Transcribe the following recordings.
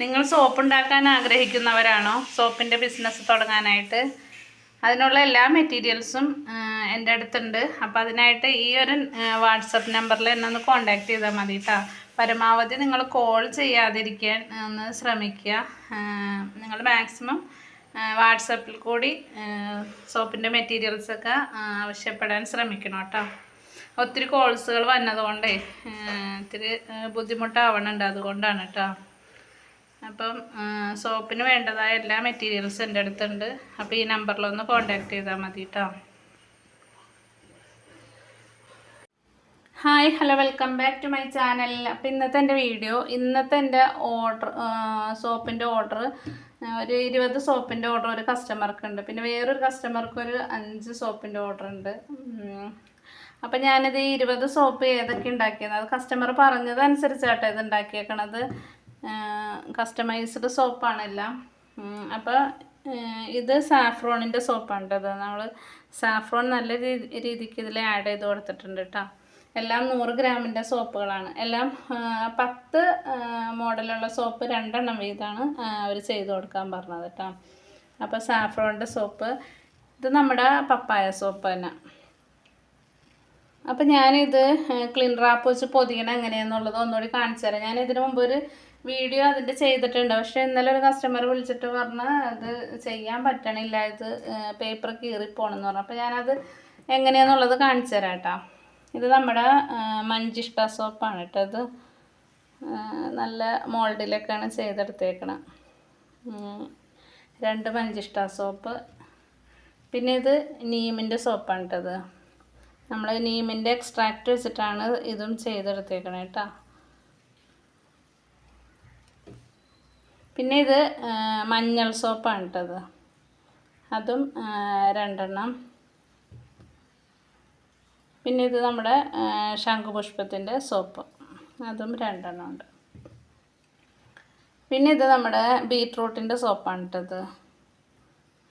നിങ്ങൾ സോപ്പ് ഉണ്ടാക്കാൻ ആഗ്രഹിക്കുന്നവരാണോ? സോപ്പിന്റെ ബിസിനസ് തുടങ്ങാനായിട്ട്. അതിനുള്ള എല്ലാ മെറ്റീരിയൽസും എന്റെ അടുത്തുണ്ട്. അപ്പോൾ അതിനായിട്ട് ഈ ഒരു വാട്സപ്പ് നമ്പറിൽ എന്നെ ഒന്ന് കോൺടാക്ട് ചെയ്താൽ മതി കേട്ടോ പരമാവധി നിങ്ങൾ കോൾ ചെയ്യാതിരിക്കാൻ ഒന്ന് ശ്രമിക്കുക. നിങ്ങൾ മാക്സിമം വാട്സപ്പിൽ കൂടി സോപ്പിന്റെ മെറ്റീരിയൽസൊക്കെ ആവശ്യപ്പെടാൻ ശ്രമിക്കണം കേട്ടോ ഒത്തിരി കോൾസുകൾ വന്നതുകൊണ്ടേ ഒത്തിരി ബുദ്ധിമുട്ടാവണുണ്ട് അതുകൊണ്ടാണ് കേട്ടോ അപ്പം സോപ്പിന് വേണ്ടതായ എല്ലാ മെറ്റീരിയൽസും എന്റെ അടുത്തുണ്ട്. അപ്പോൾ ഈ നമ്പറിലൊന്ന് കോൺടാക്റ്റ് ചെയ്താൽ മതി കേട്ടോ hi hello welcome back to my channel അപ്പോൾ ഇന്നത്തെ എന്റെ വീഡിയോ ഇന്നത്തെ എന്റെ ഓർഡർ സോപ്പിന്റെ ഓർഡർ ഒരു ഇരുപത് സോപ്പിന്റെ ഓർഡർ ഒരു കസ്റ്റമർക്ക് ഉണ്ട് പിന്നെ വേറൊരു കസ്റ്റമർക്ക് ഒരു അഞ്ച് സോപ്പിന്റെ ഓർഡർ ഉണ്ട്. അപ്പം ഞാനിത് ഇരുപത് സോപ്പ് ഏതൊക്കെ ഉണ്ടാക്കിയത് അത് കസ്റ്റമർ പറഞ്ഞതനുസരിച്ചാട്ടോ ഇത് ഉണ്ടാക്കിയേക്കണത്. കസ്റ്റമൈസ്ഡ് സോപ്പാണെല്ലാം അപ്പോൾ ഇത് സാഫ്രോണിന്റെ സോപ്പാണ് കേട്ടോ നമ്മൾ സാഫ്രോൺ നല്ല രീതിക്ക് ഇതിൽ ആഡ് ചെയ്ത് കൊടുത്തിട്ടുണ്ട് കേട്ടോ എല്ലാം നൂറ് ഗ്രാമിന്റെ സോപ്പുകളാണ് എല്ലാം പത്ത് മോഡലുള്ള സോപ്പ് രണ്ടെണ്ണം വീതമാണ് അവർ ചെയ്ത് കൊടുക്കാൻ പറഞ്ഞത് കേട്ടോ അപ്പോൾ സാഫ്രോണിന്റെ സോപ്പ് ഇത് നമ്മുടെ പപ്പായ സോപ്പ് തന്നെ. അപ്പം ഞാനിത് ക്ലീൻ റാപ്പ് വെച്ച് പൊതിയണം എങ്ങനെയാണെന്നുള്ളത് ഒന്നുകൂടി കാണിച്ചു തരാം. ഞാൻ ഇതിനു മുമ്പ് ഒരു വീഡിയോ അതിന്റെ ചെയ്തിട്ടുണ്ട്. പക്ഷേ ഇന്നലെ ഒരു കസ്റ്റമർ വിളിച്ചിട്ട് പറഞ്ഞ് അത് ചെയ്യാൻ പറ്റണില്ല. ഇത് പേപ്പർ കീറിപ്പോണെന്ന് പറഞ്ഞു. അപ്പോൾ ഞാനത് എങ്ങനെയാണെന്നുള്ളത് കാണിച്ചു തരാം കേട്ടോ. ഇത് നമ്മുടെ മഞ്ചിഷ്ട സോപ്പാണ് കേട്ടോ ഇത്. നല്ല മോൾഡിലൊക്കെയാണ് ചെയ്തെടുത്തേക്കണം. രണ്ട് മഞ്ചിഷ്ട സോപ്പ് പിന്നെ ഇത് നീമിന്റെ സോപ്പാണ് കേട്ടത് നമ്മൾ നീമിന്റെ എക്സ്ട്രാക്റ്റ് വെച്ചിട്ടാണ് ഇതും ചെയ്തെടുത്തേക്കണേ കേട്ടോ. പിന്നെ ഇത് മഞ്ഞൾ സോപ്പാണ് കേട്ടത് അതും രണ്ടെണ്ണം. പിന്നെ ഇത് നമ്മുടെ ശംഖുപുഷ്പത്തിന്റെ സോപ്പ്. അതും രണ്ടെണ്ണം ഉണ്ട്. പിന്നെ ഇത് നമ്മുടെ ബീട്രൂട്ടിന്റെ സോപ്പാണ് കേട്ടത്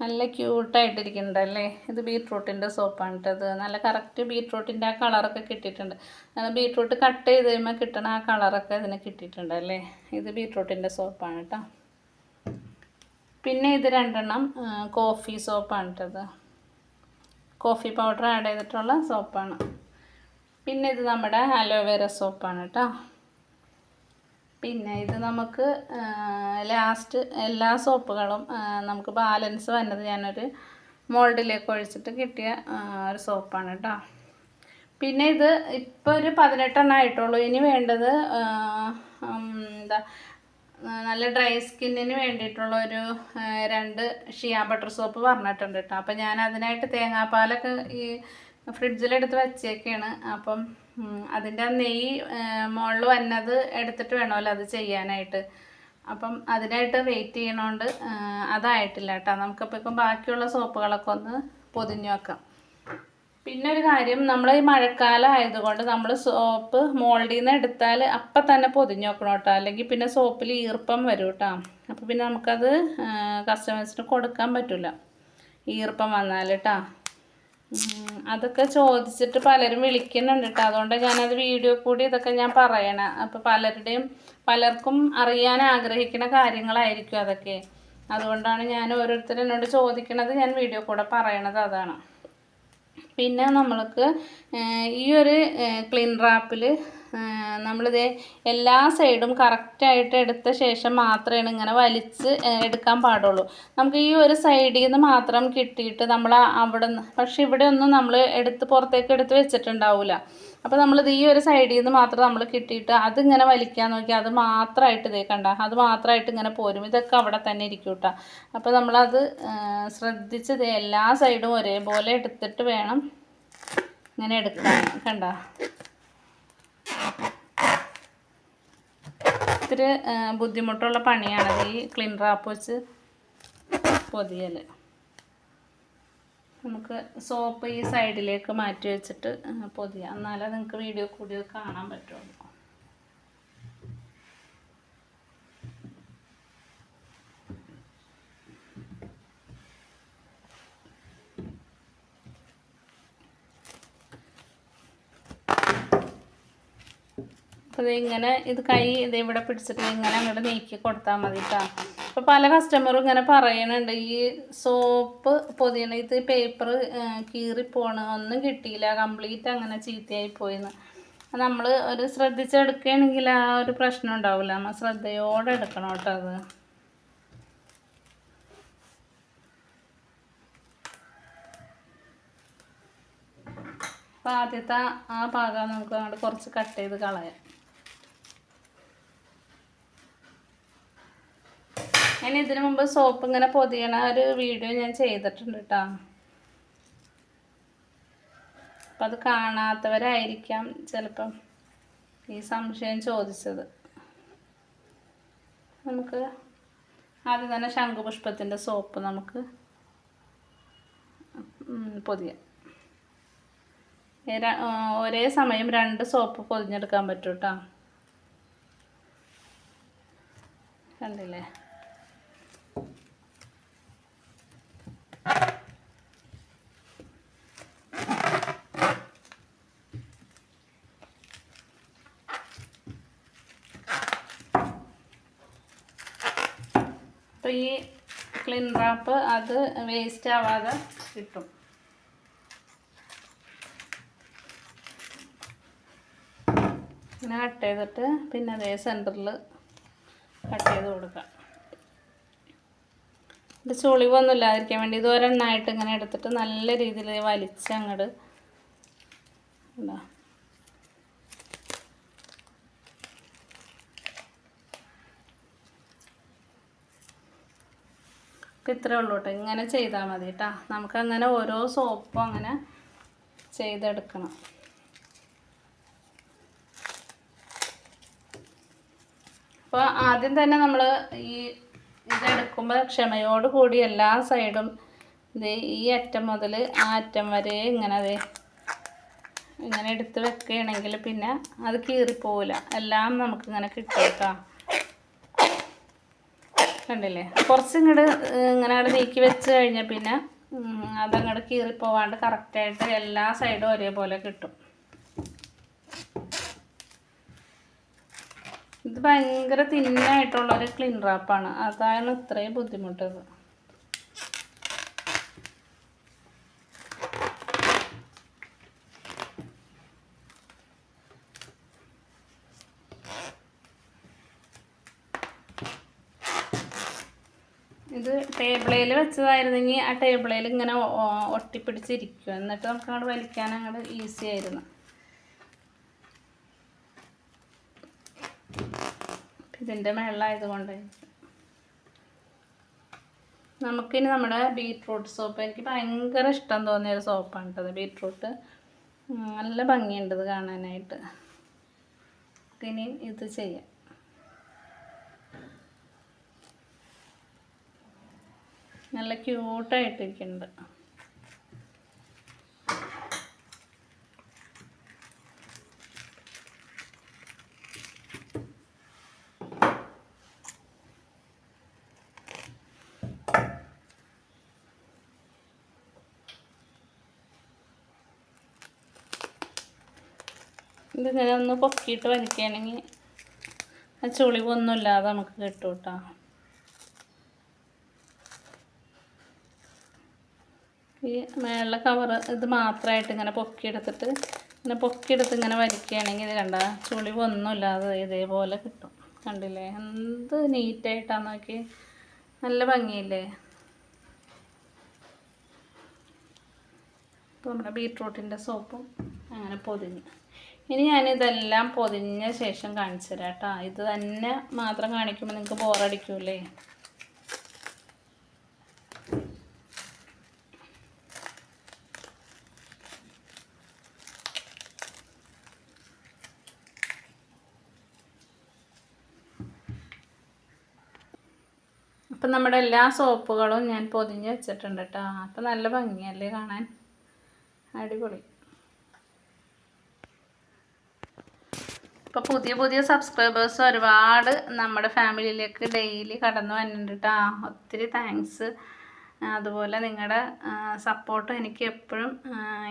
നല്ല ക്യൂട്ടായിട്ടിരിക്കുന്നുണ്ട് അല്ലേ ഇത് ബീട്രൂട്ടിന്റെ സോപ്പാണ് കേട്ടത് നല്ല കറക്റ്റ് ബീട്രൂട്ടിന്റെ ആ കളറൊക്കെ കിട്ടിയിട്ടുണ്ട്. ബീട്രൂട്ട് കട്ട് ചെയ്ത് കഴിയുമ്പോൾ കിട്ടണ ആ കളറൊക്കെ ഇതിന് കിട്ടിയിട്ടുണ്ട് അല്ലേ ഇത് ബീട്രൂട്ടിന്റെ സോപ്പാണ് കേട്ടോ പിന്നെ ഇത് രണ്ടെണ്ണം കോഫി സോപ്പാണ് കേട്ടത് കോഫി പൗഡർ ആഡ് ചെയ്തിട്ടുള്ള സോപ്പാണ്. പിന്നെ ഇത് നമ്മുടെ അലോവേര സോപ്പാണ് കേട്ടോ പിന്നെ ഇത് നമുക്ക് ലാസ്റ്റ് എല്ലാ സോപ്പുകളും നമുക്ക് ബാലൻസ് വന്നത് ഞാനൊരു മോൾഡിലേക്ക് ഒഴിച്ചിട്ട് കിട്ടിയ ഒരു സോപ്പാണ് കേട്ടോ പിന്നെ ഇത് ഇപ്പോൾ ഒരു പതിനെട്ടെണ്ണം ആയിട്ടുള്ളൂ. ഇനി വേണ്ടത് എന്താ നല്ല ഡ്രൈ സ്കിന്നിന് വേണ്ടിയിട്ടുള്ള ഒരു രണ്ട് ഷിയാ ബട്ടർ സോപ്പ് പറഞ്ഞിട്ടുണ്ട് കേട്ടോ അപ്പം ഞാൻ അതിനായിട്ട് തേങ്ങാപ്പാലൊക്കെ ഈ ഫ്രിഡ്ജിലെടുത്ത് വെച്ചേക്കാണ്. അപ്പം അതിന്റെ നെയ്യ് മുകളിൽ വന്നത് എടുത്തിട്ട് വേണമല്ലോ അത് ചെയ്യാനായിട്ട്. അപ്പം അതിനായിട്ട് വെയിറ്റ് ചെയ്യണോണ്ട് അതായിട്ടില്ല കേട്ടോ. നമുക്കപ്പോൾ ബാക്കിയുള്ള സോപ്പുകളൊക്കെ ഒന്ന് പൊതിഞ്ഞു വെക്കാം. പിന്നെ ഒരു കാര്യം നമ്മൾ ഈ മഴക്കാലം ആയതുകൊണ്ട് നമ്മൾ സോപ്പ് മോൾഡിൽ നിന്ന് എടുത്താൽ അപ്പം തന്നെ പൊതിഞ്ഞ് വെക്കണം കേട്ടോ. അല്ലെങ്കിൽ പിന്നെ സോപ്പിൽ ഈർപ്പം വരും കേട്ടോ. അപ്പോൾ പിന്നെ നമുക്കത് കസ്റ്റമേഴ്സിന് കൊടുക്കാൻ പറ്റില്ല ഈർപ്പം വന്നാൽ കേട്ടോ അതൊക്കെ ചോദിച്ചിട്ട് പലരും വിളിക്കുന്നുണ്ട് കേട്ടോ. അതുകൊണ്ട് ഞാനത് വീഡിയോ കൂടി ഇതൊക്കെ ഞാൻ പറയണം. അപ്പോൾ പലരുടെയും പലർക്കും അറിയാൻ ആഗ്രഹിക്കുന്ന കാര്യങ്ങളായിരിക്കും അതൊക്കെ. അതുകൊണ്ടാണ് ഞാൻ ഓരോരുത്തരും എന്നോട് ചോദിക്കണത് ഞാൻ വീഡിയോ കൂടെ പറയണത് അതാണ്. പിന്നെ നമ്മൾക്ക് ഈ ഒരു ക്ലീൻ റാപ്പിൽ നമ്മളിത് എല്ലാ സൈഡും കറക്റ്റായിട്ട് എടുത്ത ശേഷം മാത്രമാണ് ഇങ്ങനെ വലിച്ച് എടുക്കാൻ പാടുള്ളൂ. നമുക്ക് ഈ ഒരു സൈഡിൽ നിന്ന് മാത്രം കിട്ടിയിട്ട് നമ്മൾ അവിടെ പക്ഷെ ഇവിടെ ഒന്നും നമ്മൾ എടുത്ത് പുറത്തേക്ക് എടുത്ത് വെച്ചിട്ടുണ്ടാവില്ല അപ്പോൾ നമ്മളിത് ഈ ഒരു സൈഡിൽ നിന്ന് മാത്രം നമ്മൾ കിട്ടിയിട്ട് അതിങ്ങനെ വലിക്കാൻ നോക്കി അത് മാത്രമായിട്ട് ഇതേ കണ്ട അത് മാത്രമായിട്ട് ഇങ്ങനെ പോരും. ഇതൊക്കെ അവിടെ തന്നെ ഇരിക്കും കേട്ടോ. അപ്പോൾ നമ്മളത് ശ്രദ്ധിച്ചത് എല്ലാ സൈഡും ഒരേപോലെ എടുത്തിട്ട് വേണം ഇങ്ങനെ എടുക്കാൻ കണ്ട? ഇത്തിരി ബുദ്ധിമുട്ടുള്ള പണിയാണ് ഈ ക്ലീൻ റാപ്പ് വെച്ച് പൊതിയൽ നമുക്ക് സോപ്പ് ഈ സൈഡിലേക്ക് മാറ്റി വെച്ചിട്ട് പൊതിയാം. എന്നാലേ നിങ്ങൾക്ക് വീഡിയോ കൂടി കാണാൻ പറ്റുള്ളൂ. അപ്പോൾ ഇങ്ങനെ ഇത് കൈ ഇത് ഇവിടെ പിടിച്ചിട്ട് ഇങ്ങനെ അങ്ങോട്ട് നീക്കി കൊടുത്താൽ മതി കേട്ടോ അപ്പോൾ പല കസ്റ്റമറും ഇങ്ങനെ പറയുന്നുണ്ട് ഈ സോപ്പ് പൊതിയണ ഇത് പേപ്പർ കീറിപ്പോണ ഒന്നും കിട്ടിയില്ല കംപ്ലീറ്റ് അങ്ങനെ ചീത്തയായി പോയെന്ന്. നമ്മൾ ഒരു ശ്രദ്ധിച്ചെടുക്കുകയാണെങ്കിൽ ആ ഒരു പ്രശ്നം ഉണ്ടാവില്ല നമ്മൾ ശ്രദ്ധയോടെ എടുക്കണം കേട്ടോ അത്. അപ്പോൾ ആദ്യത്തെ ആ ഭാഗം നമുക്ക് അങ്ങോട്ട് കുറച്ച് കട്ട് ചെയ്ത് കളയാം. ഞാൻ ഇതിനു മുമ്പ് സോപ്പ് ഇങ്ങനെ പൊതിയണ ഒരു വീഡിയോ ഞാൻ ചെയ്തിട്ടുണ്ട് കേട്ടോ അപ്പം അത് കാണാത്തവരായിരിക്കാം ചിലപ്പം ഈ സംശയം ചോദിച്ചത്. നമുക്ക് ആദ്യം തന്നെ ശംഖുപുഷ്പത്തിന്റെ സോപ്പ് നമുക്ക് പൊതിയാം. ഒരേ സമയം രണ്ട് സോപ്പ് പൊതിഞ്ഞെടുക്കാൻ പറ്റൂട്ടോ കണ്ടില്ലേ? അപ്പോൾ ഈ ക്ലീൻ റാപ്പ് അത് വേസ്റ്റ് ആവാതെ കിട്ടും. ഇങ്ങനെ കട്ട് ചെയ്തിട്ട് പിന്നെ അതേ സെന്ററിൽ കട്ട് ചെയ്ത് കൊടുക്കാം. ഇത് ചുളിവൊന്നും ഇല്ലാതിരിക്കാൻ വേണ്ടി ഇത് ഒരെണ്ണമായിട്ട് ഇങ്ങനെ എടുത്തിട്ട് നല്ല രീതിയിൽ വലിച്ച് അങ്ങോട്ട് എന്താ ഇത്രേ ഉള്ളൂ കേട്ടോ. ഇങ്ങനെ ചെയ്താൽ മതി കേട്ടോ. നമുക്കങ്ങനെ ഓരോ സോപ്പും അങ്ങനെ ചെയ്തെടുക്കണം. അപ്പോൾ ആദ്യം തന്നെ നമ്മൾ ഈ ഇതെടുക്കുമ്പോൾ ക്ഷമയോട് കൂടി എല്ലാ സൈഡും ഇത് ഈ അറ്റം മുതൽ ആ അറ്റം വരെ ഇങ്ങനെ അതെ ഇങ്ങനെ എടുത്ത് വെക്കുകയാണെങ്കിൽ പിന്നെ അത് കീറിപ്പോവില്ല എല്ലാം നമുക്കിങ്ങനെ കിട്ടും കണ്ടില്ലേ? കുറച്ച് ഇങ്ങോട്ട് ഇങ്ങനെ അവിടെ നീക്കി വെച്ച് കഴിഞ്ഞാൽ പിന്നെ അതങ്ങോട്ട് കീറിപ്പോവാണ്ട് കറക്റ്റായിട്ട് എല്ലാ സൈഡും ഒരേപോലെ കിട്ടും. ഇത് ഭയങ്കര തിന്നായിട്ടുള്ളൊരു ക്ലീൻ റാപ്പാണ് അതാണ് ഇത്രയും ബുദ്ധിമുട്ടത്. ഇത് ടേബിളിൽ വെച്ചതായിരുന്നെങ്കിൽ ആ ടേബിളിൽ ഇങ്ങനെ ഒട്ടിപ്പിടിച്ചിരിക്കും എന്നിട്ട് നമുക്ക് അങ്ങോട്ട് വലിക്കാൻ അങ്ങോട്ട് ഈസി ആയിരുന്നു. ഇതിന്റെ മേളിലായതുകൊണ്ട്. നമുക്കിനി നമ്മുടെ ബീട്രൂട്ട് സോപ്പ് എനിക്ക് ഭയങ്കര ഇഷ്ടം തോന്നിയ ഒരു സോപ്പാണ് കേട്ടത് ഉം, നല്ല ഭംഗിയുണ്ട് ഇത് കാണാനായിട്ട്. ഇനി ഇത് ചെയ്യാം. നല്ല ക്യൂട്ടായിട്ടിരിക്കുന്നുണ്ട് ഇതിങ്ങനെ ഒന്ന് പൊക്കിയിട്ട് വലിക്കുകയാണെങ്കിൽ ആ ചുളിവൊന്നും ഇല്ലാതെ നമുക്ക് കിട്ടും കേട്ടോ. ഈ മേളിലെ കവർ ഇത് മാത്രമായിട്ട് ഇങ്ങനെ പൊക്കിയെടുത്തിട്ട് ഇങ്ങനെ പൊക്കിയെടുത്ത് ഇങ്ങനെ വലിക്കുകയാണെങ്കിൽ ഇത് കണ്ട ചുളിവൊന്നും ഇല്ലാതെ ഇതേപോലെ കിട്ടും. കണ്ടില്ലേ? എന്ത് നീറ്റായിട്ടാണെന്ന് നോക്കി. നല്ല ഭംഗിയില്ലേ? ഇപ്പോൾ നമ്മുടെ ബീട്രൂട്ടിന്റെ സോപ്പും അങ്ങനെ പൊതിഞ്ഞ്. ഇനി ഞാനിതെല്ലാം പൊതിഞ്ഞ ശേഷം കാണിച്ചു തരാം കേട്ടോ ഇത് തന്നെ മാത്രം കാണിക്കുമ്പോൾ നിങ്ങൾക്ക് ബോറടിക്കൂലേ അപ്പം നമ്മുടെ എല്ലാ സോപ്പുകളും ഞാൻ പൊതിഞ്ഞ് വെച്ചിട്ടുണ്ട് കേട്ടോ. അപ്പം നല്ല ഭംഗിയല്ലേ കാണാൻ? അടിപൊളി. ഇപ്പോൾ പുതിയ പുതിയ സബ്സ്ക്രൈബേഴ്സ് ഒരുപാട് നമ്മുടെ ഫാമിലിയിലേക്ക് ഡെയിലി കടന്നു വരുന്നുണ്ട് കേട്ടോ ഒത്തിരി താങ്ക്സ് അതുപോലെ നിങ്ങളുടെ സപ്പോർട്ട് എനിക്ക് എപ്പോഴും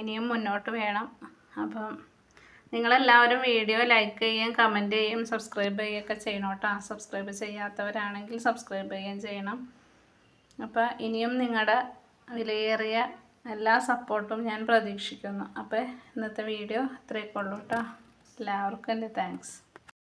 ഇനിയും മുന്നോട്ട് വേണം. അപ്പം നിങ്ങളെല്ലാവരും വീഡിയോ ലൈക്ക് ചെയ്യുകയും കമന്റ് ചെയ്യുകയും സബ്സ്ക്രൈബ് ചെയ്യുകയൊക്കെ ചെയ്യണം കേട്ടോ സബ്സ്ക്രൈബ് ചെയ്യാത്തവരാണെങ്കിൽ സബ്സ്ക്രൈബ് ചെയ്യുകയും ചെയ്യണം. അപ്പോൾ ഇനിയും നിങ്ങളുടെ വിലയേറിയ എല്ലാ സപ്പോർട്ടും ഞാൻ പ്രതീക്ഷിക്കുന്നു. അപ്പോൾ ഇന്നത്തെ വീഡിയോ ഇത്രയൊക്കെ ഉള്ളൂ കേട്ടോ എല്ലാവർക്കും എന്റെ താങ്ക്സ്